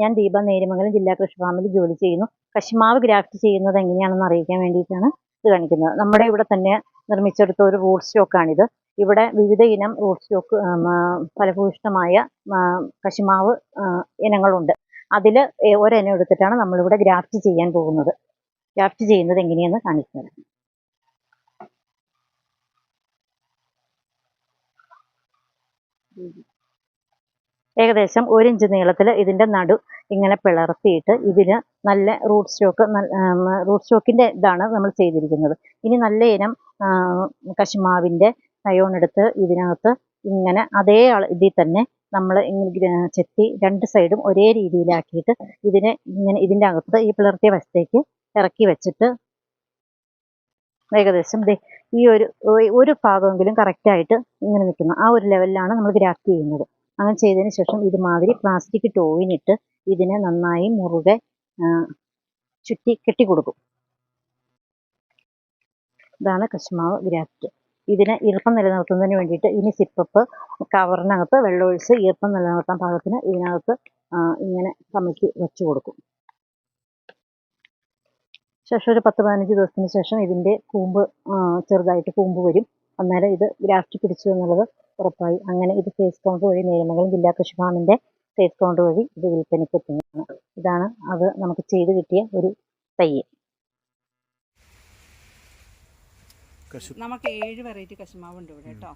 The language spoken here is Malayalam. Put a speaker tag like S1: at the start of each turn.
S1: ഞാൻ ദീപ നേരിമംഗലം ജില്ലാ കൃഷി ഫാമിൽ ജോലി ചെയ്യുന്നു. കശുമാവ് ഗ്രാഫ്റ്റ് ചെയ്യുന്നത് എങ്ങനെയാണെന്ന് അറിയിക്കാൻ വേണ്ടിയിട്ടാണ് ഇത് കാണിക്കുന്നത്. നമ്മുടെ ഇവിടെ തന്നെ നിർമ്മിച്ചെടുത്ത ഒരു റൂട്ട് സ്റ്റോക്കാണിത്. ഇവിടെ വിവിധ ഇനം റൂട്ട് സ്റ്റോക്ക് ഫലഭൂഷ്ടമായ കശുമാവ് ഇനങ്ങളുണ്ട്. അതിൽ ഒരെണ്ണം എടുത്തിട്ടാണ് നമ്മളിവിടെ ഗ്രാഫ്റ്റ് ചെയ്യാൻ പോകുന്നത്. ഗ്രാഫ്റ്റ് ചെയ്യുന്നത് എങ്ങനെയെന്ന് കാണിക്കുന്നത് ഏകദേശം ഒരു ഇഞ്ച് നീളത്തിൽ ഇതിന്റെ നടു ഇങ്ങനെ പിളർത്തിയിട്ട് ഇതിന് നല്ല റൂട്ട് സ്റ്റോക്ക് റൂട്ട് സ്റ്റോക്കിന്റെ ഇതാണ് നമ്മൾ ചെയ്തിരിക്കുന്നത്. ഇനി നല്ല ഇനം കശുമാവിന്റെ അയോൺ എടുത്ത് ഇതിനകത്ത് ഇങ്ങനെ അതേ ഇതിൽ തന്നെ നമ്മൾ ചെത്തി രണ്ട് സൈഡും ഒരേ രീതിയിലാക്കിയിട്ട് ഇതിനെ ഇങ്ങനെ ഇതിന്റെ അകത്ത് ഈ പിളർത്തിയ വശത്തേക്ക് ഇറക്കി വെച്ചിട്ട് ഏകദേശം ഈ ഒരു ഒരു ഭാഗമെങ്കിലും കറക്റ്റായിട്ട് ഇങ്ങനെ നിൽക്കുന്നു. ആ ഒരു ലെവലിലാണ് നമ്മൾ ഗ്രാഫ് ചെയ്യുന്നത്. അങ്ങനെ ചെയ്തതിന് ശേഷം ഇതുമാതിരി പ്ലാസ്റ്റിക് ടോയിനിട്ട് ഇതിനെ നന്നായി മുറുകെ ചുറ്റി ചുറ്റി കെട്ടിക്കൊടുക്കും. ഇതാണ് കശുമാവ് ഗ്രാഫ്റ്റ് ഇതിനെ ഈർപ്പം നിലനിർത്തുന്നതിന് വേണ്ടിയിട്ട് ഇനി സിപ്പപ്പ് കവറിനകത്ത് വെള്ളമൊഴിച്ച് ഈർപ്പം നിലനിർത്താൻ പാകത്തിന് ഇതിനകത്ത് ഇങ്ങനെ കമക്കി വെച്ച് കൊടുക്കും ശേഷം ഒരു പത്ത് പതിനഞ്ച് ദിവസത്തിന് ശേഷം ഇതിന്റെ കൂമ്പ് ചെറുതായിട്ട് കൂമ്പ് വരും. അന്നേരം ഇത് ഗ്രാഫ്റ്റ് പിടിച്ചു എന്നുള്ളത് ഉറപ്പായി. അങ്ങനെ ഇത് ഫേസ് കൗണ്ട് വഴി നേരമംഗലം ജില്ലാ കൃഷി ഫാമിന്റെ ഫേസ് കൗണ്ട് വഴി ഇത് വിൽപ്പനയ്ക്ക് എത്തുന്നതാണ്. ഇതാണ് അത് നമുക്ക് ചെയ്ത് കിട്ടിയ ഒരു
S2: തയ്യൽ.
S3: നമുക്ക് ഏഴ് വെറൈറ്റി കശുമാവുണ്ട് ഇവിടെ കേട്ടോ.